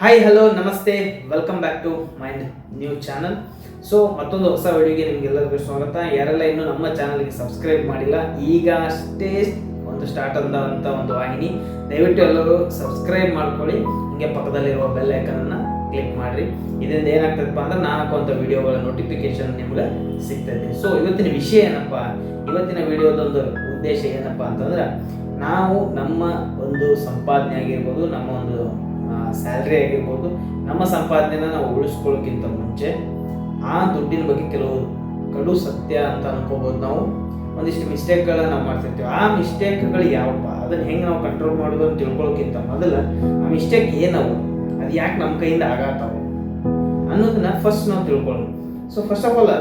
Hi hello namaste. Welcome back to mind new channel so ಮತ್ತೊಂದು ಹೊಸ ವಿಡಿಯೋಗೆ ನಿಮ್ಗೆಲ್ಲರಿಗೂ ಸ್ವಾಗತ. ಯಾರೆಲ್ಲ ಇನ್ನೂ ನಮ್ಮ ಚಾನಲ್ಗೆ ಸಬ್ಸ್ಕ್ರೈಬ್ ಮಾಡಿಲ್ಲ, ಈಗ ಅಷ್ಟೇ ಒಂದು ಸ್ಟಾರ್ಟ್ ಅಂತ ಒಂದು ವಾಹಿನಿ. ದಯವಿಟ್ಟು ಎಲ್ಲರೂ ಸಬ್ಸ್ಕ್ರೈಬ್ ಮಾಡ್ಕೊಳ್ಳಿ. ಹಿಂಗೆ ಪಕ್ಕದಲ್ಲಿರುವ ಬೆಲ್ ಐಕನನ್ನು ಕ್ಲಿಕ್ ಮಾಡಿರಿ. ಇದರಿಂದ ಏನಾಗ್ತದಪ್ಪ ಅಂದ್ರೆ ನಾನು ಹಾಕುವಂಥ ವಿಡಿಯೋಗಳ ನೋಟಿಫಿಕೇಶನ್ ನಿಮ್ಗೆ ಸಿಗ್ತೈತೆ ಸೊ ಇವತ್ತಿನ ವಿಷಯ ಏನಪ್ಪ? ಇವತ್ತಿನ ವಿಡಿಯೋದೊಂದು ಉದ್ದೇಶ ಏನಪ್ಪ ಅಂತಂದ್ರೆ, ನಾವು ನಮ್ಮ ಒಂದು ಸಂಪಾದನೆ ಆಗಿರ್ಬೋದು, ನಮ್ಮ ಒಂದು ಸ್ಯಾಲ್ರಿ ಆಗಿರ್ಬೋದು, ನಮ್ಮ ಸಂಪಾದನೆನ ನಾವು ಉಳಿಸ್ಕೊಳ್ಳೋಕ್ಕಿಂತ ಮುಂಚೆ ಆ ದುಡ್ಡಿನ ಬಗ್ಗೆ ಕೆಲವು ಕಡು ಸತ್ಯ ಅಂತ ಅನ್ಕೋಬೋದು ನಾವು. ಒಂದಿಷ್ಟು ಮಿಸ್ಟೇಕ್ಗಳನ್ನ ನಾವು ಮಾಡ್ತಿರ್ತೀವಿ. ಆ ಮಿಸ್ಟೇಕ್ಗಳು ಯಾವಪ್ಪ? ಅದನ್ನ ಹೆಂಗೆ ನಾವು ಕಂಟ್ರೋಲ್ ಮಾಡೋದು ಅಂತ ತಿಳ್ಕೊಳ್ಳೋಕ್ಕಿಂತ ಮೊದಲು ಆ ಮಿಸ್ಟೇಕ್ ಏನವು? ಅದು ಯಾಕೆ ನಮ್ಮ ಕೈಯಿಂದ ಆಗತ್ತಾವ ಅನ್ನೋದನ್ನ ಫಸ್ಟ್ ನಾವು ತಿಳ್ಕೊಳ್ಳೋಣ. ಸೊ ಫಸ್ಟ್ ಆಫ್ ಆಲ್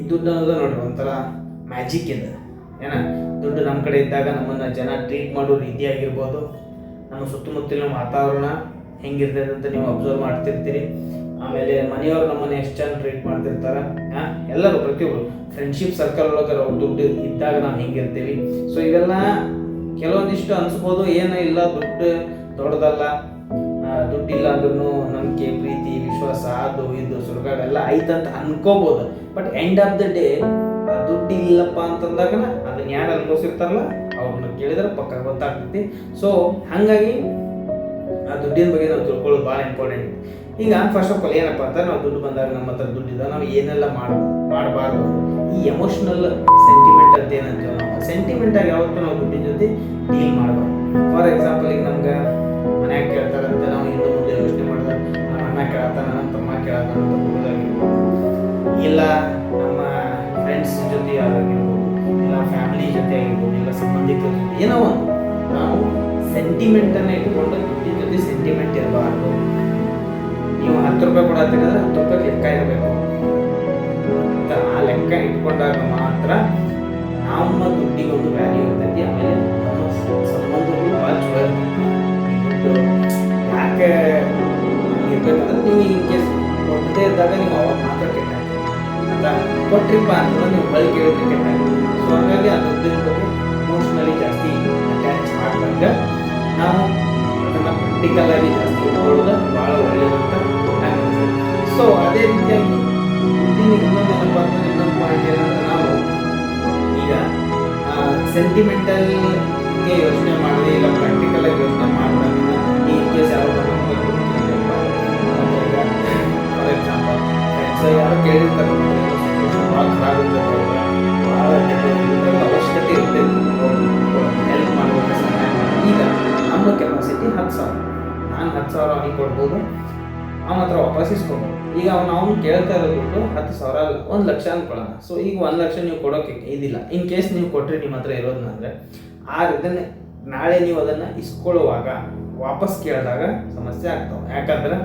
ಈ ದುಡ್ಡು ಅನ್ನೋದು ನೋಡ್ರಿ ಒಂಥರ ಮ್ಯಾಜಿಕ್ ಇದೆ. ಏನ? ದುಡ್ಡು ನಮ್ಮ ಕಡೆ ಇದ್ದಾಗ ನಮ್ಮನ್ನ ಜನ ಟ್ರೀಟ್ ಮಾಡೋ ರೀತಿ ಆಗಿರ್ಬೋದು ನಮ್ಮ ಸುತ್ತಮುತ್ತಲಿನ ವಾತಾವರಣ ಹೆಂಗಿರ್ತೈತೆ ಅಂತ ನೀವು ಅಬ್ಸರ್ವ್ ಮಾಡ್ತಿರ್ತೀರಿ. ಆಮೇಲೆ ಮನೆಯವರು ನಮ್ಮನ್ನು ಎಷ್ಟು ಚೆನ್ನಾಗಿ ಟ್ರೀಟ್ ಮಾಡ್ತಿರ್ತಾರ? ಎಲ್ಲರೂ ಪ್ರತಿಯೊಬ್ಬರು ಫ್ರೆಂಡ್ಶಿಪ್ ಸರ್ಕಲ್ ಒಳಗೆ ದುಡ್ಡು ಇದ್ದಾಗ ನಾವು ಹೆಂಗಿರ್ತೀವಿ. ಸೊ ಇವೆಲ್ಲ ಕೆಲವೊಂದಿಷ್ಟು ಅನ್ಸ್ಬೋದು. ಏನೂ ಇಲ್ಲ, ದುಡ್ಡು ದೊಡ್ಡದಲ್ಲ. ದುಡ್ಡು ಇಲ್ಲ ಅಂದ್ರೂ ನಂಬಿಕೆ, ಪ್ರೀತಿ, ವಿಶ್ವಾಸ, ಅದು ಇದು ಸುರುಗಾಡ ಎಲ್ಲ ಐತಂತ ಅನ್ಕೋಬೋದು. But end of the day ದುಡ್ಡು ಇಲ್ಲಪ್ಪ ಅಂತಂದಾಗ ಅದನ್ನ ಯಾರು ಅನ್ಭವಿಸಿರ್ತಾರಲ್ಲ? ಅವ್ರನ್ನ ಕೇಳಿದ್ರೆ ಪಕ್ಕ ಗೊತ್ತಾಗ್ತೈತಿ. ಸೊ ಹಾಗಾಗಿ ಆ ದುಡ್ಡಿನ ಬಗ್ಗೆ ನಾವು ತಿಳ್ಕೊಳ್ಳೋದು ಭಾಳ ಇಂಪಾರ್ಟೆಂಟ್ ಈಗ ಫಸ್ಟ್ ಆಫ್ ಆಲ್ ಏನಪ್ಪ ಅಂತ ನಾವು ದುಡ್ಡು ಬಂದಾಗ ನಮ್ಮ ಹತ್ರ ದುಡ್ಡಿದ ನಾವು ಏನೆಲ್ಲ ಮಾಡ್ಬೋದು ಮಾಡಬಾರ್ದು. ಈ ಎಮೋಷ್ನಲ್ ಸೆಂಟಿಮೆಂಟ್ ಅಂತ ಏನಂತೀವಿ ನಾವು ಸೆಂಟಿಮೆಂಟ್ ಆಗಿ ಯಾವತ್ತೂ ನಾವು ದುಡ್ಡಿನ ಜೊತೆ ಡೀಲ್ ಮಾಡಬಾರ್ದು. ಫಾರ್ ಎಕ್ಸಾಂಪಲ್ ಈಗ ನಮ್ಗೆ ಮನ್ಯಾಗ ಕೇಳ್ತಾರಂತೆ ನಾವು ಹಿಂದೆ ಮುಂದೆ ಯೋಚನೆ ಮಾಡಿದ್ರೆ ನಮ್ಮ ಅಣ್ಣ ಕೇಳತ್ತಾನ ನಮ್ಮ ತಮ್ಮ ಕೇಳತ್ತಾನ ಅಂತ ತಮ್ಮದಾಗಿರ್ಬೋದು ಇಲ್ಲ, ನಮ್ಮ ಫ್ರೆಂಡ್ಸ್ ಜೊತೆ ಆಗಿರ್ಬೋದು, ಇಲ್ಲ ಫ್ಯಾಮಿಲಿ ಜೊತೆ ಆಗಿರ್ಬೋದು. ಜೊತೆ ಏನೋ ಒಂದು. ನಾವು ಸೆಂಟಿಮೆಂಟನ್ನು ಇಟ್ಕೊಂಡು ದುಡ್ಡಿನ ಜೊತೆ ಸೆಂಟಿಮೆಂಟ್ ಇರಬಾರ್ದು. ನೀವು ಹತ್ತು ರೂಪಾಯಿ ಕೊಡತ್ತೀರಂದ್ರೆ ಹತ್ತು ರೂಪಾಯಿ ಲೆಕ್ಕ ಇರಬೇಕು. ಅಂತ ಆ ಲೆಕ್ಕ ಇಟ್ಕೊಂಡಾಗ ಮಾತ್ರ ನಮ್ಮ ದುಡ್ಡಿಗೆ ಒಂದು ವ್ಯಾಲ್ಯೂ ಇರ್ತೈತಿ. ಆಮೇಲೆ ಸಂಬಂಧಗಳು ಭಾಳ ಚಲೋ ಇರ್ತೈತಿ. ಯಾಕೆ ಇರ್ಬೇಕಂದ್ರೆ ನೀವು ಈ ಕೇಸ್ ಕೊಡದೇ ಇದ್ದಾಗ ನೀವು ಅವಾಗ ಮಾತ್ರ ಕೆಟ್ಟ ಅಂತ ಅಂತಂದ್ರೆ ನೀವು ಬಳಿ ಕೇಳಿದ್ರೆ ಕೆಟ್ಟ ಸೊ ಹಾಗಾಗಿ ಸೆಂಟಿಮೆಂಟಲ್ಗೆ ಯೋಚನೆ ಮಾಡಿದೆ, ಇಲ್ಲ ಪ್ರಾಕ್ಟಿಕಲ್ ಆಗಿ ಯೋಚನೆ ಮಾಡಿದಾಗ ಈ ಕೇಸ್ ಯಾರೋ ಫಾರ್ ಎಕ್ಸಾಂಪಲ್ ಫ್ರೆಂಡ್ಸ್ ಯಾರೋ ಕೇಳಿರ್ತಾರೆ ಭಾಳ ಖರಾಬ್ ಇರ್ತದೆ ಭಾಳ ಅವಶ್ಯಕತೆ ಇರ್ತೈತೆ. ಹೆಲ್ಪ್ ಮಾಡ್ಬೇಕು ಸಹಾಯ ಮಾಡ್ಬೇಕು. ಈಗ ನಮ್ಮ ಕೆಪಾಸಿಟಿ ಹತ್ತು ಸಾವಿರ. ನಾನು ಹತ್ತು ಸಾವಿರ ಅವನಿಗೆ ಕೊಡ್ಬೋದು, ಅವನ ಹತ್ರ ವಾಪಸ್ ಇಸ್ಕೊಬೋದು. ಈಗ ಅವ್ನು ಅವ್ನು ಕೇಳ್ತಾ ಇರೋದ್ಬಿಟ್ಟು ಹತ್ತು ಸಾವಿರ ಅಲ್ಲ, ಒಂದು ಲಕ್ಷ ಅಂದ್ಕೊಳ್ಳೋಣ ಸೊ ಈಗ ಒಂದು ಲಕ್ಷ ನೀವು ಕೊಡೋಕೆ ಇದಿಲ್ಲ. ಇನ್ ಕೇಸ್ ನೀವು ಕೊಟ್ಟರೆ ನಿಮ್ಮ ಹತ್ರ ಇರೋದನ್ನಂದ್ರೆ ಆ ಇದನ್ನ ನಾಳೆ ನೀವು ಅದನ್ನು ಇಸ್ಕೊಳ್ಳುವಾಗ ವಾಪಸ್ ಕೇಳಿದಾಗ ಸಮಸ್ಯೆ ಆಗ್ತಾವೆ. ಯಾಕಂದ್ರೆ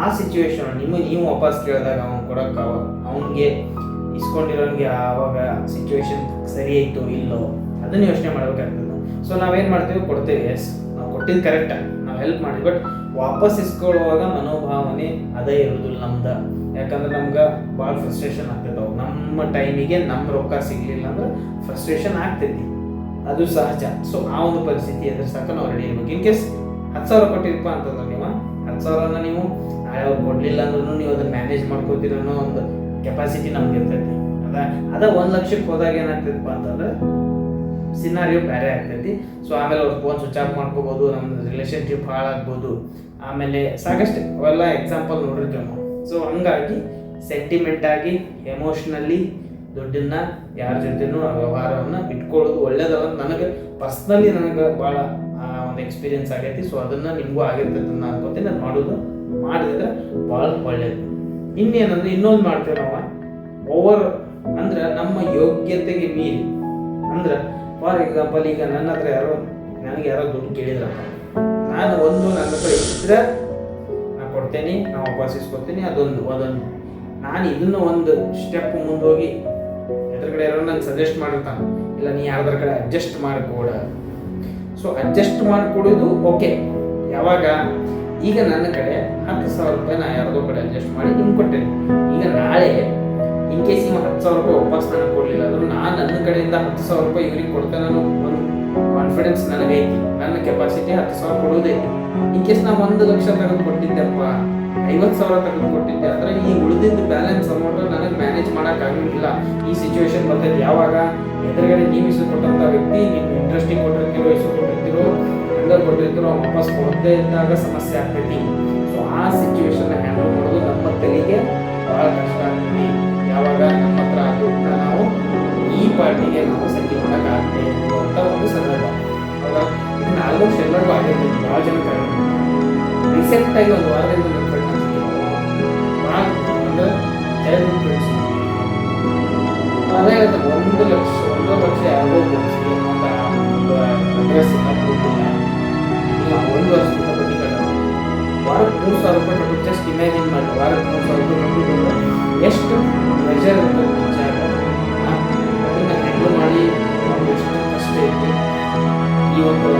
ಆ ಸಿಚುವೇಶನ್ ನಿಮ್ಮ ನೀವು ವಾಪಸ್ ಕೇಳಿದಾಗ ಅವ್ನು ಕೊಡೋಕ್ಕಾಗ ಅವನಿಗೆ ಇಸ್ಕೊಂಡಿರೋನಿಗೆ ಆವಾಗ ಸಿಚುವೇಶನ್ ಸರಿ ಆಯಿತು ಇಲ್ಲೋ, ಅದನ್ನು ಯೋಚನೆ ಮಾಡ್ಬೇಕಾಗ್ತದೆ. ಸೊ ನಾವೇನು ಮಾಡ್ತೀವಿ? ಕೊಡ್ತೀವಿ ಎಸ್ ನಾವು ಕೊಟ್ಟಿದ್ದು ಕರೆಕ್ಟಾಗಿ ನಾವು ಹೆಲ್ಪ್ ಮಾಡಿ ಬಟ್ ವಾಪಸ್ ಇಸ್ಕೊಳ್ಳುವಾಗ ಮನೋಭಾವನೆ ಅದೇ ಇರೋದಿಲ್ಲ ನಮ್ದು. ಯಾಕಂದ್ರೆ ನಮ್ಗೆ ಭಾಳ ಫ್ರಸ್ಟ್ರೇಷನ್ ಆಗ್ತೈತೆ ನಮ್ಮ ಟೈಮಿಗೆ ನಮ್ಮ ರೊಕ್ಕ ಸಿಗ್ಲಿಲ್ಲ ಅಂದ್ರೆ ಫ್ರಸ್ಟ್ರೇಷನ್ ಆಗ್ತೈತಿ. ಅದು ಸಹಜ. ಸೊ ಆ ಒಂದು ಪರಿಸ್ಥಿತಿ ಎದುರಿಸಾಕ ನಾವು ರೆಡಿ ಇರ್ಬೇಕು. ಇನ್ ಕೇಸ್ ಹತ್ತು ಸಾವಿರ ಕೊಟ್ಟಿರಪ್ಪ ಅಂತಂದ್ರೆ ನೀವು, ಹತ್ತು ಸಾವಿರನ ನೀವು ನಾಳೆ ಕೊಡ್ಲಿಲ್ಲ ಅಂದ್ರೂ ನೀವು ಅದನ್ನ ಮ್ಯಾನೇಜ್ ಮಾಡ್ಕೋತೀರ ಒಂದು ಕೆಪಾಸಿಟಿ ನಮ್ಗೆ ಇರ್ತೈತಿ ಅದ ಅದ ಒಂದು ಲಕ್ಷಕ್ಕೆ ಹೋದಾಗ ಏನಾಗ್ತೈತಪ್ಪ ಅಂತಂದ್ರೆ ಸಿನಾರಿಯೋ ಬೇರೆ ಆಗ್ತೈತಿ. ಸೊ ಆಮೇಲೆ ಅವ್ರು ಫೋನ್ ಸ್ವಿಚ್ ಆಫ್ ಮಾಡ್ಕೋಬೋದು ನಮ್ಮ ರಿಲೇಷನ್ಶಿಪ್ ಹಾಳಾಗ್ಬೋದು. ಆಮೇಲೆ ಸಾಕಷ್ಟು, ಅವೆಲ್ಲ ಎಕ್ಸಾಂಪಲ್ ನೋಡಿರ್ತೀವಿ ನಾವು. ಸೊ ಹಂಗಾಗಿ ಸೆಂಟಿಮೆಂಟ್ ಆಗಿ ಎಮೋಷ್ನಲಿ ದುಡ್ಡನ್ನ ಯಾರ ಜೊತೆನೂ ವ್ಯವಹಾರವನ್ನು ಬಿಟ್ಕೊಳ್ಳೋದು ಒಳ್ಳೇದಲ್ಲ ನನಗೆ ಪರ್ಸ್ನಲಿ ನನಗೆ ಭಾಳ ಒಂದು ಎಕ್ಸ್ಪೀರಿಯನ್ಸ್ ಆಗೈತಿ. ಸೊ ಅದನ್ನು ನಿಮಗೂ ಆಗಿರ್ತೈತೆ ನಾನು ಅನ್ಕೋತೀನಿ. ನಾನು ಮಾಡೋದು, ಮಾಡಿದ್ರೆ ಭಾಳ ಒಳ್ಳೇದು. ಇನ್ನೇನಂದ್ರೆ, ಇನ್ನೊಂದು ಮಾಡ್ತೇವೆ ನಾವು. ಓವರ್ ಅಂದ್ರೆ ನಮ್ಮ ಯೋಗ್ಯತೆಗೆ ಮೀರಿ. ಅಂದ್ರೆ ಫಾರ್ ಎಕ್ಸಾಂಪಲ್ ಈಗ ನನ್ನ ಹತ್ರ ಯಾರೋ, ನನಗೆ ಯಾರೋ ದುಡ್ಡು ಕೇಳಿದ್ರಪ್ಪ ನಾನು ಒಂದು ನನ್ನ ಹತ್ರ ಇದ್ರೆ ನಾನು ಕೊಡ್ತೇನೆ ನಾನು ವಾಪಸ್ ಅದೊಂದು ಅದೊಂದು. ನಾನು ಇದನ್ನು ಒಂದು ಸ್ಟೆಪ್ ಮುಂದೋಗಿ ಕಡೆ ಯಾರೋ ನಾನು ಸಜೆಸ್ಟ್ ಮಾಡಿರ್ತಾನೆ. ಇಲ್ಲ, ನೀ ಯಾರ್ದ್ರ ಕಡೆ ಅಡ್ಜಸ್ಟ್ ಮಾಡಿಕೊಡ. ಸೊ ಅಡ್ಜಸ್ಟ್ ಮಾಡಿಕೊಡೋದು ಓಕೆ ಯಾವಾಗ? ಈಗ ನನ್ನ ಕಡೆ ಹತ್ತು ಸಾವಿರ ರೂಪಾಯಿ ನಾ ಯಾರ್ದೋ ಕಡೆ ಅಡ್ಜಸ್ಟ್ ಮಾಡಿ ನಿಮ್ಗೆ ಕೊಟ್ಟೇನೆ ಈಗ ನಾಳೆ ಇನ್ ಕೇಸ್ ಇವ ಹತ್ತು ಸಾವಿರ ರೂಪಾಯಿ ವಾಪಸ್ ನನಗೆ ಕೊಡಲಿಲ್ಲ ಅಂದ್ರೆ ನಾನು ನನ್ನ ಕಡೆಯಿಂದ ಹತ್ತು ಸಾವಿರ ರೂಪಾಯಿ ಇವ್ರಿಗೆ ಕೊಡ್ತೇನೆ ನಾನು ಒಂದು ಕಾನ್ಫಿಡೆನ್ಸ್ ನನಗೈತಿ ನನ್ನ ಕೆಪಾಸಿಟಿ ಹತ್ತು ಸಾವಿರ ಕೊಡೋದೈತಿ ಇನ್ ಕೇಸ್ ನಾವು ಒಂದು ಲಕ್ಷ ತೆಗೆದು ಕೊಟ್ಟಿದ್ದೆಪ್ಪ, ಐವತ್ತು ಸಾವಿರ ತೆಗೆದು ಕೊಟ್ಟಿದ್ದೆ ಅಂದ್ರೆ ಈ ಉಳಿದಿದ್ದ ಬ್ಯಾಲೆನ್ಸ್ ಅಮೌಂಟ್ ನನಗೆ ಮ್ಯಾನೇಜ್ ಮಾಡಕ್ ಆಗಂಗಿಲ್ಲ ಈ ಸಿಚುವೇಶನ್ ಬರ್ತೈತೆ. ಯಾವಾಗ? ಎದುರುಗಡೆ ನೀವು ಇಸು ಕೊಟ್ಟಂತ ವ್ಯಕ್ತಿ ನೀವು ಇಂಟ್ರೆಸ್ಟಿಂಗ್ ಕೊಟ್ಟಿರ್ತೀರೋ, ಇಸು ಕೊಟ್ಟಿರ್ತೀರೋ ಎಲ್ಲರೂ ಕೊಟ್ಟಿರ್ತೀರೋ ವಾಪಸ್ ಕೊಡದೇ ಇದ್ದಾಗ ಸಮಸ್ಯೆ ಆಗ್ತೈತಿ. ಸೊ ಆ ಸಿಚುವೇಶನ್ ಹ್ಯಾಂಡಲ್ ಮಾಡೋದು ನಮ್ಮ ತಲೆಗೆ ಬಹಳ ಕಷ್ಟ ಆಗ್ತೈತಿ. ಯಾವಾಗ ನಮ್ಮ ಹತ್ರ ದುಡ್ಡನ್ನ ನಾವು ಈ ಪಾರ್ಟಿಗೆ ನಾವು ಸಂಖ್ಯೆ ಮಾಡೋಕ್ಕಾಗುತ್ತೆ ಅಂತ ಒಂದು ಸಂದರ್ಭ. ಅವಾಗ ಇದನ್ನ ಆಲ್ಮೋಸ್ಟ್ ಎಲ್ಲರಿಗೂ ಆಗಿರ್ಬೋದು ಭಾಳ ಜನ ಆಗಿರ್ಬೋದು ರೀಸೆಂಟ್ ಆಗಿ ಒಂದು ವಾರದಿಂದ ನನ್ನ ಫ್ರೆಂಡ್ ಭಾಳ ಫ್ರೆಂಡ್ಸ್ ಅದೇ ಒಂದು ಲಕ್ಷ ಒಂದು ಲಕ್ಷ ಯಾವುದೋ ಕೊಡಿಸಿ ಅಂತ ಅಡ್ರೆಸ್ ಕೊಟ್ಟಿಲ್ಲ. ಈಗ ಒಂದು ವರ್ಷದಿಂದ ಬಡ್ಡಿ ಕಟ್ಟೋದು. ವಾರಕ್ಕೆ ಮೂರು ಸಾವಿರ ರೂಪಾಯಿ ಜಸ್ಟ್ ಇಮ್ಯಾಜಿನ್ ಮಾಡಿ. ವಾರಕ್ಕೆ ಮೂರು ಸಾವಿರ ರೂಪಾಯಿ ಎಷ್ಟು ಪ್ರೆಷರ್ ಅದನ್ನ ಹ್ಯಾಂಡಲ್ ಮಾಡಿ ಎಷ್ಟು ಕಷ್ಟ ಈ ಒಂದು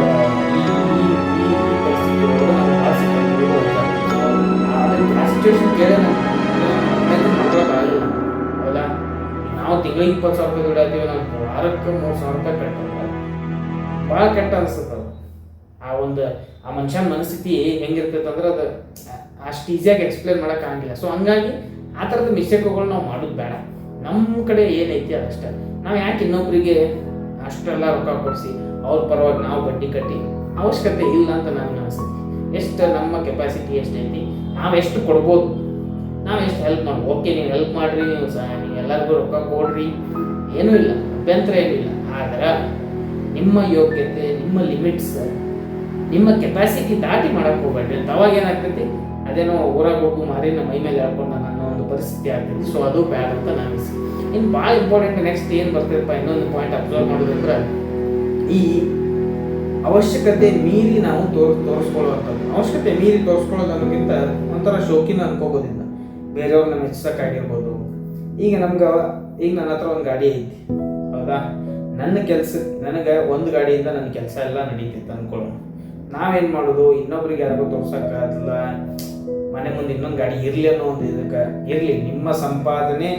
ನಾವು ಇಪ್ಪತ್ತು ಸಾವಿರ ರೂಪಾಯಿ ದುಡಿಯಾತೀವಿ ನಾವು ವಾರಕ್ಕೆ ಮೂರು ಸಾವಿರ ರೂಪಾಯಿ ಕಟ್ಟಲ್ಲ ಭಾಳ ಕೆಟ್ಟ ಅನಿಸುತ್ತೆ ಆ ಒಂದು, ಆ ಮನುಷ್ಯನ ಮನಸ್ಥಿತಿ ಹೆಂಗಿರ್ತೈತೆ ಅಂದ್ರೆ ಅದು ಅಷ್ಟು ಈಸಿಯಾಗಿ ಎಕ್ಸ್ಪ್ಲೇನ್ ಮಾಡೋಕ್ಕಾಗಿಲ್ಲ. ಸೊ ಹಂಗಾಗಿ ಆ ಥರದ ಮಿಸ್ಟೇಕ್ಗಳು ನಾವು ಮಾಡೋದು ಬೇಡ. ನಮ್ಮ ಕಡೆ ಏನೈತಿ ಅದಷ್ಟೇ ನಾವು ಯಾಕೆ ಇನ್ನೊಬ್ಬರಿಗೆ ಅಷ್ಟೆಲ್ಲ ರೊಕ್ಕ ಕೊಡಿಸಿ ಅವ್ರ ಪರವಾಗಿ ನಾವು ಬಡ್ಡಿ ಕಟ್ಟಿ ಅವಶ್ಯಕತೆ ಇಲ್ಲ ಅಂತ ನಾನು ಅನಿಸ್ತೀನಿ ಎಷ್ಟು ನಮ್ಮ ಕೆಪಾಸಿಟಿ ಎಷ್ಟೈತಿ? ನಾವು ಎಷ್ಟು ಕೊಡ್ಬೋದು? ನಾವು ಎಷ್ಟು ಹೆಲ್ಪ್ ಮಾಡಿ ಓಕೆ ನೀವು ಹೆಲ್ಪ್ ಮಾಡ್ರಿ, ನೀವು ಸಹ ನೀವು ಎಲ್ಲರಿಗೂ ರೊಕ್ಕ ಕೊಡ್ರಿ. ಏನೂ ಇಲ್ಲ, ಅಭ್ಯಂತರ ಏನಿಲ್ಲ ಆದ್ರೆ ನಿಮ್ಮ ಯೋಗ್ಯತೆ, ನಿಮ್ಮ ಲಿಮಿಟ್ಸ್ ನಿಮ್ಮ ಕೆಪಾಸಿಟಿ ದಾಟಿ ಮಾಡಕ್ಕೆ ಹೋಗ್ಬೇಡ್ರಿ. ಅವಾಗ ಏನಾಗ್ತೈತಿ? ಅದೇನೋ ಊರಾಗ ಹೋಗು ಮಾರಿನ ಮೈ ಮೇಲೆ ಹೇಳ್ಕೊಂಡು ಅನ್ನೋ ಒಂದು ಪರಿಸ್ಥಿತಿ ಆಗ್ತೈತಿ ಸೊ ಅದು ಬ್ಯಾಡ್ ಅಂತ ನಾನು ಇನ್ನು ಭಾಳ ಇಂಪಾರ್ಟೆಂಟ್ ನೆಕ್ಸ್ಟ್ ಏನು ಬರ್ತೈತಪ್ಪ ಇನ್ನೊಂದು ಪಾಯಿಂಟ್ ಅಬ್ಸರ್ವ್ ಮಾಡೋದಂದ್ರೆ, ಈ ಅವಶ್ಯಕತೆ ಮೀರಿ ನಾವು ತೋರ್, ತೋರಿಸ್ಕೊಳ್ಳುವಂಥದ್ದು. ಅವಶ್ಯಕತೆ ಮೀರಿ ತೋರಿಸ್ಕೊಳ್ಳೋದು ಅನ್ನೋಕ್ಕಿಂತ ಒಂಥರ ಶೋಕಿನ ಅನ್ಕೋಬೋದಿಲ್ಲ ಬೇರೆಯವ್ರನ್ನ ಮೆಚ್ಚಿಸೋಕ್ಕಾಗಿರ್ಬೋದು. ಈಗ ನಮ್ಗೆ, ಈಗ ನನ್ನ ಹತ್ರ ಒಂದು ಗಾಡಿ ಐತಿ. ಹೌದಾ? ನನ್ನ ಕೆಲಸ, ನನಗೆ ಒಂದು ಗಾಡಿಯಿಂದ ನನ್ನ ಕೆಲಸ ಎಲ್ಲ ನಡೀತಿತ್ತು ಅನ್ಕೊಳ್ಳೋಣ. ನಾವೇನು ಮಾಡೋದು? ಇನ್ನೊಬ್ರಿಗೆ ಯಾರಿಗೂ ತೋರ್ಸೋಕ್ಕಾಗಲ್ಲ ಮನೆ ಮುಂದೆ ಇನ್ನೊಂದು ಗಾಡಿ ಇರಲಿ ಅನ್ನೋ ಒಂದು ಇದಕ್ಕೆ ಇರಲಿ. ನಿಮ್ಮ ಸಂಪಾದನೆ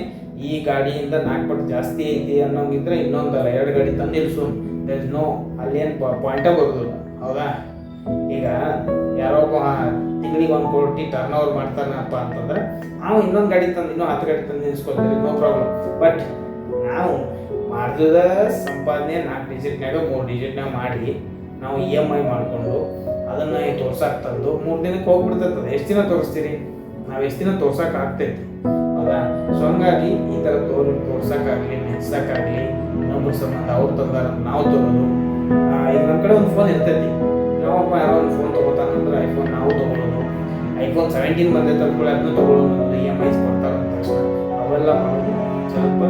ಈ ಗಾಡಿಯಿಂದ ನಾಲ್ಕು ಪಟ್ಟು ಜಾಸ್ತಿ ಐತಿ ಅನ್ನೋಂಗಿದ್ರೆ ಇನ್ನೊಂದಲ್ಲ ಎರಡು ಗಾಡಿ ತಂದು ಇರಿಸು ದಟ್ ನೋ ಅಲ್ಲೇನು ಪಾಯಿಂಟೇ ಬರೋದಿಲ್ಲ. ಹೌದಾ? ಈಗ ಯಾರೋ ತಿಂಗಳಿಗೆ ಒಂದು ಕೋಟಿ ಟರ್ನ್ ಓವರ್ ಮಾಡ್ತಾನಪ್ಪ ಅಂತಂದ್ರೆ, ನಾವು ಇನ್ನೊಂದು ಗಾಡಿ ತಂದು ಇನ್ನೂ ಹತ್ತು ಗಾಡಿ ತಂದು ನಿಲ್ಸ್ಕೊಳ್ತೀವಿ ನೋ ಪ್ರಾಬ್ಲಮ್ ಬಟ್ ನಾವು ಮಾಡಿದ ಸಂಪಾದನೆ ನಾಲ್ಕು ಡಿಜಿಟ್ನಾಗ ಮೂರು ಡಿಜಿಟ್ನಾಗ ಮಾಡಿ, ನಾವು ಇ ಎಂ ಐ ಮಾಡಿಕೊಂಡು ಅದನ್ನು ತೋರ್ಸಕ್ಕೆ ತಂದು ಮೂರು ದಿನಕ್ಕೆ ಹೋಗ್ಬಿಡ್ತೈತದ. ಎಷ್ಟು ದಿನ ತೋರಿಸ್ತೀರಿ? ನಾವು ಎಷ್ಟು ದಿನ ತೋರ್ಸಕ್ಕೆ ಆಗ್ತೈತಿ? ಹೌದಾ? ಸೊ ಹಂಗಾಗಿ ಈ ಥರ ತೋರ್ ತೋರ್ಸೋಕ್ಕಾಗಲಿ ನೆನ್ಸಕ್ಕಾಗಲಿ ಇನ್ನೊಬ್ಬರ ಸಂಬಂಧ ಅವ್ರು ತಂದಾರ ನಾವು ಆ, ಈಗ ನಮ್ಮ ಕಡೆ ಒಂದು ಫೋನ್ ಇರ್ತೈತಿ. ನಾವಪ್ಪ ಯಾರೋ ಒಂದು ಫೋನ್ ತೊಗೋತಾನಂದ್ರೆ ಐಫೋನ್ ನಾವು ತಗೊಳೋದು. ಐಫೋನ್ ಸೆವೆಂಟೀನ್ ಬಂದೈತೆ ಅಂದ್ಕೊಳ್ಳಿ ಅದನ್ನ ತೊಗೊಳೋದು ಇ ಎಂ ಐಸ್ ಕೊಡ್ತಾರೆ ಅಂತ ಅವೆಲ್ಲ ಮಾಡೋದು ಸ್ವಲ್ಪ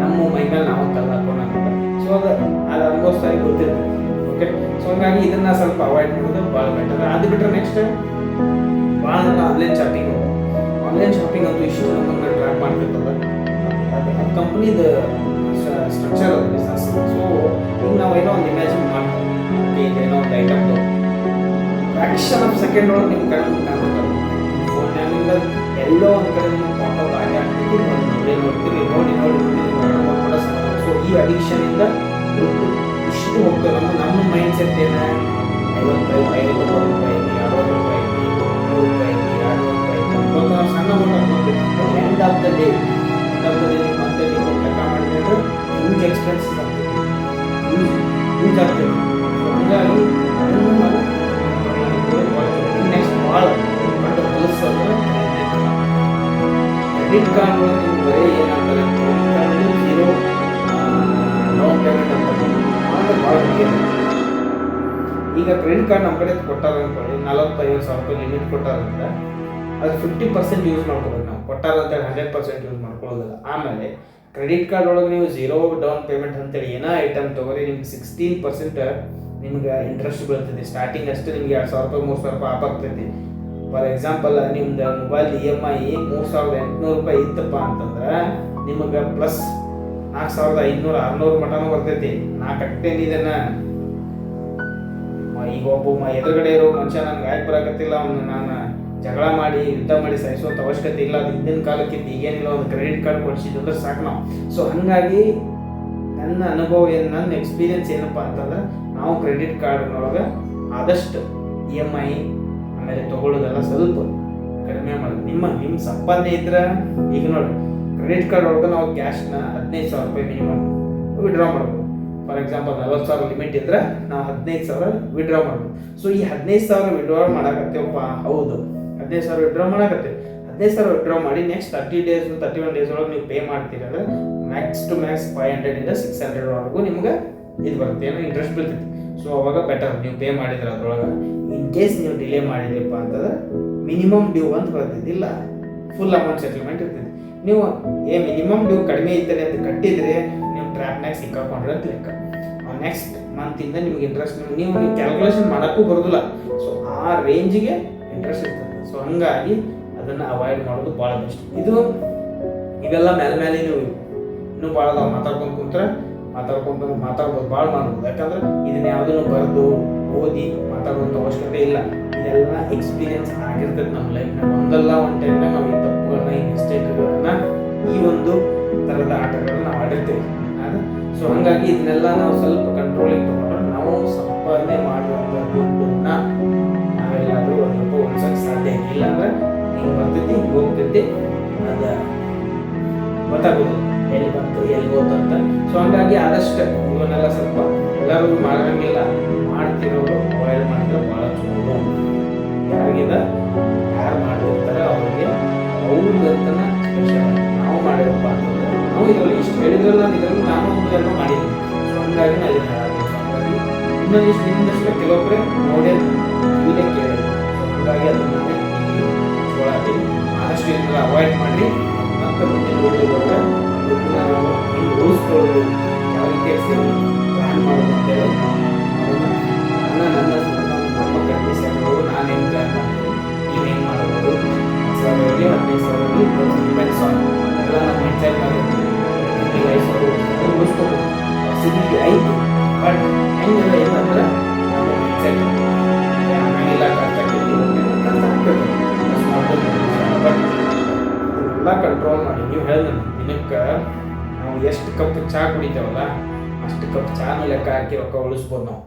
ನಮ್ಮ ಮೈ ಮೇಲೆ ನಾವು ಹಾಕೊಂಡು ಸೊ ಅದು ಅದು ಅನುಭವಿಸ್ತಾ ಗೊತ್ತಿರ್ತದೆ ಓಕೆ ಸೊ ಹಂಗಾಗಿ ಇದನ್ನ ಸ್ವಲ್ಪ ಅವಾಯ್ಡ್ ಮಾಡೋದು ಭಾಳ ಬೆಟರ್ ಅದು ಬಿಟ್ಟರೆ ನೆಕ್ಸ್ಟ್ ಭಾಳ ಆನ್ಲೈನ್ ಶಾಪಿಂಗ್ ಆನ್ಲೈನ್ ಶಾಪಿಂಗ್ ಅಂತೂ ಇಷ್ಟು ನಮ್ಮನ್ನು ಟ್ರ್ಯಾಕ್ ಮಾಡ್ತಿರ್ತದೆ ಕಂಪ್ನಿದ ಸ್ಟ್ರಕ್ಚರ್ ಅದು ಬಿಸ್ನೆಸ್ ಸೊ ಈಗ ನಾವು ಏನೋ ಒಂದು ಇಮ್ಯಾಜಿನ್ ಮಾಡ್ತೀವಿ ಓಕೆ ಏನೋ ಒಂದು ಐಟಮ್ ಫ್ರಾಕ್ಷನ್ ಆಫ್ ಸೆಕೆಂಡ್ ಒಳಗೆ ನಿಮ್ಮ ಕಡೆ ಫೋನ್ಯಾಗಿಂದ ಎಲ್ಲೋ ಒಂದು ಕಡೆ ನಿಮ್ಮ ಫೋಟೋ ಆಗಿ ಆಗ್ತೀವಿ ನೋಡ್ತೀವಿ ನೋಡೇ ನೋಡಿ ಸೊ ಈ ಅಡಿಕ್ಷನಿಂದ ಇಷ್ಟು ಹೋಗ್ತೇವೆ ನಮ್ಮ ನಮ್ಮ ಮೈಂಡ್ ಸೆಟ್ ಏನ. ಐವತ್ತು ರೂಪಾಯಿ ರೂಪಾಯಿ ಅರವತ್ತು ರೂಪಾಯಿ ನೂರು ರೂಪಾಯಿ ಮುಖ್ಯ ಈಗ ಕ್ರೆಡಿಟ್ ಕಾರ್ಡ್ ನಮ್ಮ ಕಡೆ ಕೊಟ್ಟಾರ ಅನ್ಕೊಳ್ಳಿ ನಲವತ್ತೈದು ಸಾವಿರ ರೂಪಾಯಿ ಲಿಮಿಟ್ ಕೊಟ್ಟಾರಂದ್ರೆ ಅದು ಫಿಫ್ಟಿ ಪರ್ಸೆಂಟ್ ಯೂಸ್ ಮಾಡ್ಕೋಬೇಕು ನಾವು. ಕೊಟ್ಟಾರ ಹಂಡ್ರೆಡ್ ಪರ್ಸೆಂಟ್ ಯೂಸ್ ಮಾಡ್ಕೊಳ್ಳೋದಿಲ್ಲ. ಆಮೇಲೆ ಕ್ರೆಡಿಟ್ ಕಾರ್ಡ್ ಒಳಗೆ ನೀವು ಜೀರೋ ಡೌನ್ ಪೇಮೆಂಟ್ ಅಂತೇಳಿ ಏನೋ ಐಟಮ್ ತೊಗೊರಿ ನಿಮ್ಗೆ ಸಿಕ್ಸ್ಟೀನ್ ಪರ್ಸೆಂಟ್ ನಿಮ್ಗೆ ಇಂಟ್ರೆಸ್ಟ್ ಬೀಳ್ತೈತಿ. ಸ್ಟಾರ್ಟಿಂಗ್ ಅಷ್ಟೇ ನಿಮ್ಗೆ ಎರಡು ಸಾವಿರ ರೂಪಾಯಿ, ಮೂರು ಸಾವಿರ ರೂಪಾಯಿ ಆಪ್ ಆಗ್ತೈತಿ. ಫಾರ್ ಎಕ್ಸಾಂಪಲ್ ನಿಮ್ದು ಮೊಬೈಲ್ ಇ ಎಂ ಐ ಮೂರು ಸಾವಿರದ ಎಂಟುನೂರು ರೂಪಾಯಿ ಇತ್ತಪ್ಪ ಅಂತಂದ್ರೆ ನಿಮಗೆ ಪ್ಲಸ್ ನಾಲ್ಕು ಸಾವಿರದ ಐನೂರ ಆರುನೂರು ಮಟನೂ ಬರ್ತೈತಿ. ನಾ ಕಟ್ಟೇನಿ ಇದನ್ನ ಈಗ ಒಬ್ಬ ಎದುರುಗಡೆ ಇರೋ ಮನುಷ್ಯ ನನ್ಗೆ ಯಾಕೆ ಬರಕತ್ತಿಲ್ಲ. ಅವನು ನಾನು ಜಗಳ ಮಾಡಿ, ಯುದ್ಧ ಮಾಡಿ ಸಹಿಸುವಂತ ಅವಶ್ಯಕತೆ ಇಲ್ಲ. ಅದು ಹಿಂದಿನ ಕಾಲಕ್ಕಿಂತ ಈಗೇನಿಲ್ಲ. ಒಂದು ಕ್ರೆಡಿಟ್ ಕಾರ್ಡ್ ಕೊಡಿಸಿದ್ರೆ ಸಾಕು ನಾವು. ಸೊ ಹಂಗಾಗಿ ನನ್ನ ಅನುಭವ ಏನು, ನನ್ನ ಎಕ್ಸ್ಪೀರಿಯನ್ಸ್ ಏನಪ್ಪ ಅಂತಂದ್ರೆ, ನಾವು ಕ್ರೆಡಿಟ್ ಕಾರ್ಡ್ನೊಳಗೆ ಆದಷ್ಟು ಇ ಎಂ ಐ ಆಮೇಲೆ ತಗೊಳ್ಳೋದೆಲ್ಲ ಸ್ವಲ್ಪ ಕಡಿಮೆ ಮಾಡೋದು. ನಿಮ್ಮ ನಿಮ್ಮ ಸಂಪಾದನೆ ಇದ್ರೆ, ಈಗ ನೋಡಿ. ಕ್ರೆಡಿಟ್ ಕಾರ್ಡ್ ಒಳಗೆ ನಾವು ಕ್ಯಾಶ್ನ ಹದಿನೈದು ಸಾವಿರ ರೂಪಾಯಿ ಮಿನಿಮಮ್ ವಿಡ್ರಾ ಮಾಡ್ಬೋದು. ಫಾರ್ ಎಕ್ಸಾಂಪಲ್ ನಲ್ವತ್ತು ಸಾವಿರ ಲಿಮಿಟ್ ಇದ್ರೆ ನಾವು ಹದಿನೈದು ಸಾವಿರ ವಿಡ್ರಾ ಮಾಡ್ಬೋದು. ಸೊ ಈ ಹದಿನೈದು ಸಾವಿರ ವಿಡ್ರಾ ಮಾಡಾಕತ್ತೇವಪ್ಪ ಹೌದು. ಹದಿನೈದು ಸಾವಿರ ವಿಡ್ರಾ ಮಾಡಾಕತ್ತೇವೆ ಹದಿನೈದು ಸಾವಿರ ವಿಡ್ರಾ ಮಾಡಿ next thirty days thirty one days ಒಳಗೆ ನೀವು ಪೇ ಮಾಡ್ತೀರಿ ಅಂದ್ರೆ max to max five hundred ಇಂದ ಸಿಕ್ಸ್ ಹಂಡ್ರೆಡ್ ಒಳಗೂ ನಿಮ್ಗೆ ಇದು ಬರುತ್ತೆ. ಏನೋ ಇಂಟ್ರೆಸ್ಟ್ ಬೀಳ್ತೈತಿ. ಸೊ ಅವಾಗ ಬೆಟರ್ ನೀವು ಪೇ ಮಾಡಿದ್ರೆ ಅದ್ರೊಳಗೆ. ಇನ್ ಕೇಸ್ ನೀವು ಡಿಲೇ ಮಾಡಿದ್ರಪ್ಪ ಅಂತಂದ್ರೆ ಮಿನಿಮಮ್ ಡ್ಯೂ ಅಂತ ಬರ್ತಿದ್ದಿಲ್ಲ ಫುಲ್ ಅಮೌಂಟ್ ಸೆಟಲ್ಮೆಂಟ್ ಇರ್ತೈತಿ. ನೀವು, ಏ ಮಿನಿಮಮ್ ಡ್ಯೂ ಕಡಿಮೆ ಇದ್ದರೆ ಅಂತ ಕಟ್ಟಿದ್ರೆ ನೀವು ಟ್ರ್ಯಾಪ್ನಾಗ ಸಿಕ್ಕಾಕೊಂಡ್ರೆ ಅಂತ ಲೆಕ್ಕ. ನೆಕ್ಸ್ಟ್ ಮಂತಿಂದ ನಿಮ್ಗೆ ಇಂಟ್ರೆಸ್ಟ್ ನೀವು ಕ್ಯಾಲ್ಕುಲೇಷನ್ ಮಾಡೋಕ್ಕೂ ಬರೋದಿಲ್ಲ. ಸೊ ಆ ರೇಂಜಿಗೆ ಇಂಟ್ರೆಸ್ಟ್ ಇರ್ತದೆ. ಸೊ ಹಂಗಾಗಿ ಅದನ್ನು ಅವಾಯ್ಡ್ ಮಾಡೋದು ಭಾಳ ಬೆಸ್ಟ್ ಇದು ಇವೆಲ್ಲ ಮೇಲೆ ಮೇಲೆ ನೀವು, ಇನ್ನೂ ಭಾಳ ಮಾತಾಡ್ಕೊಂಡು ಕುಂತ್ರೆ, ಮಾತಾಡ್ಕೊಂಡು ಮಾತಾಡ್ಬೋದು, ಭಾಳ ಮಾಡ್ಬೋದು. ಯಾಕಂದ್ರೆ ಇದನ್ನ ಯಾವುದನ್ನು ಬರೆದು ಓದಿ ಮಾತಾಡುವಂಥ ಅವಶ್ಯಕತೆ ಇಲ್ಲ. ಇದೆಲ್ಲ ಎಕ್ಸ್ಪೀರಿಯನ್ಸ್ ಆಗಿರ್ತದೆ ನಮ್ಮ ಲೈಫ್ನಾಗ ಒಂದಲ್ಲ ಒಂದು ಟೈಮ್ನಾಗ ನಾವು ಈ ತಪ್ಪುಗಳನ್ನ ಈ ಮಿಸ್ಟೇಕ್ಗಳನ್ನ ಈ ಒಂದು ಥರದ ಆಟಗಳನ್ನ ನಾವು ಆಡಿರ್ತೇವೆ. ಸೊ ಹಂಗಾಗಿ ಇದನ್ನೆಲ್ಲ ನಾವು ಸ್ವಲ್ಪ ಕಂಟ್ರೋಲಿಗೆ ತಗೊಂಡ್ರೆ ನಾವು ಸಂಪಾದನೆ ಮಾಡುವಂಥ ದುಡ್ಡನ್ನ ನಾವೆಲ್ಲಾದರೂ ಒಂದು ರೂಪಾಯಿ ಸಾಧ್ಯ ಇಲ್ಲ ಅಂದ್ರೆ ಹಿಂಗೆ ಬರ್ತೈತಿ, ಹಿಂಗೆ ಹೋಗ್ತೈತಿ, ಅದು ಗೊತ್ತಾಗೋದು ಎಲ್ಲಿ ಬಂತು, ಎಲ್ಲಿ ಹೋತು ಅಂತ. ಸೊ ಹಂಗಾಗಿ ಆದಷ್ಟು ಇವನ್ನೆಲ್ಲ ಸ್ವಲ್ಪ ಎಲ್ಲರೂ ಮಾಡಂಗಿಲ್ಲ ಮಾಡ್ತಿರೋರು ಅವಾಯ್ಡ್ ಮಾಡಿದ್ರೆ ಭಾಳ ಚಲೋ. ಯಾರಿಗಿದ ಯಾರು ಮಾಡಿರ್ತಾರೆ ಅವ್ರಿಗೆ ಅವ್ರಿಗಂತನ ನಾವು ಇದರಲ್ಲಿ ಇಷ್ಟು ಹೇಳಿದ್ರಲ್ಲ ನಾನು ಇದರಲ್ಲಿ ನಾನು ಹಾಗಾಗಿ ಮಾಡಿದ್ದೀನಿ ಹಂಗಾಗಿ ನಾನು ಇದನ್ನ. ಹಂಗಾಗಿ ಇನ್ನೊಂದಿಷ್ಟು ನಿಮ್ದಷ್ಟು ಕೆಲವೊಬ್ಬರೇ ನೋಡೇ ಕಿವಿಲೇ ಕೇಳಿದ್ರು ಹಂಗಾಗಿ ಅದನ್ನು ತೊಗೊಳತ್ತೀವಿ ಆದಷ್ಟು ಇದನ್ನೆಲ್ಲ ಅವಾಯ್ಡ್ ಮಾಡಿ ಮತ್ತೆ ಮುಂದೆ ವಿಡಿಯೋದೊಳಗೆ ರೂಲ್ಸ್ಗಳು ಯಾವ ರೀತಿ ಅಂತೇಳಿ ಅದನ್ನ ನನ್ನ ಪ್ಲಾನ್ ಮಾಡ್ತೀನಿ ನೀವೇನು ಮಾಡಬಹುದು. ಸಾವಿರ ಇರಲಿ ಹದಿನೈದು ನಾವು ಎಷ್ಟು ಕಪ್ ಚಹಾ ಕುಡಿತೇವಲ್ಲ, ಅಷ್ಟು ಕಪ್ ಚಹಾನ ಲೆಕ್ಕ ಹಾಕಿ ರೊಕ್ಕ ಉಳಿಸ್ಬೋದು ನಾವು.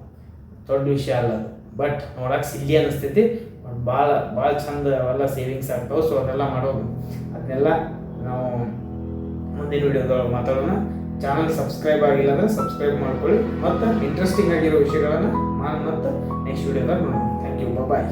ದೊಡ್ಡ ವಿಷಯ ಅಲ್ಲ ಬಟ್ ನೋಡಕ್ಕೆ ಸಿಲ್ಲಿ ಅನ್ನಿಸ್ತೈತಿ ಬಟ್ ಭಾಳ ಭಾಳ ಚಂದ ಅವೆಲ್ಲ ಸೇವಿಂಗ್ಸ್ ಆಗ್ತಾವೆ ಸೊ ಅದೆಲ್ಲ ಮಾಡೋದು. ಅದನ್ನೆಲ್ಲ ನಾವು ಮುಂದಿನ ವಿಡಿಯೋದೊಳಗೆ ಮಾತಾಡೋಣ. ಚಾನಲ್ ಸಬ್ಸ್ಕ್ರೈಬ್ ಆಗಿಲ್ಲ ಅಂದರೆ ಸಬ್ಸ್ಕ್ರೈಬ್ ಮಾಡ್ಕೊಳ್ಳಿ. ಮತ್ತು ಇಂಟ್ರೆಸ್ಟಿಂಗ್ ಆಗಿರೋ ವಿಷಯಗಳನ್ನು ನಾನು ಮತ್ತು ನೆಕ್ಸ್ಟ್ ವಿಡಿಯೋದಾಗ ನೋಡೋಣ. Thank you bye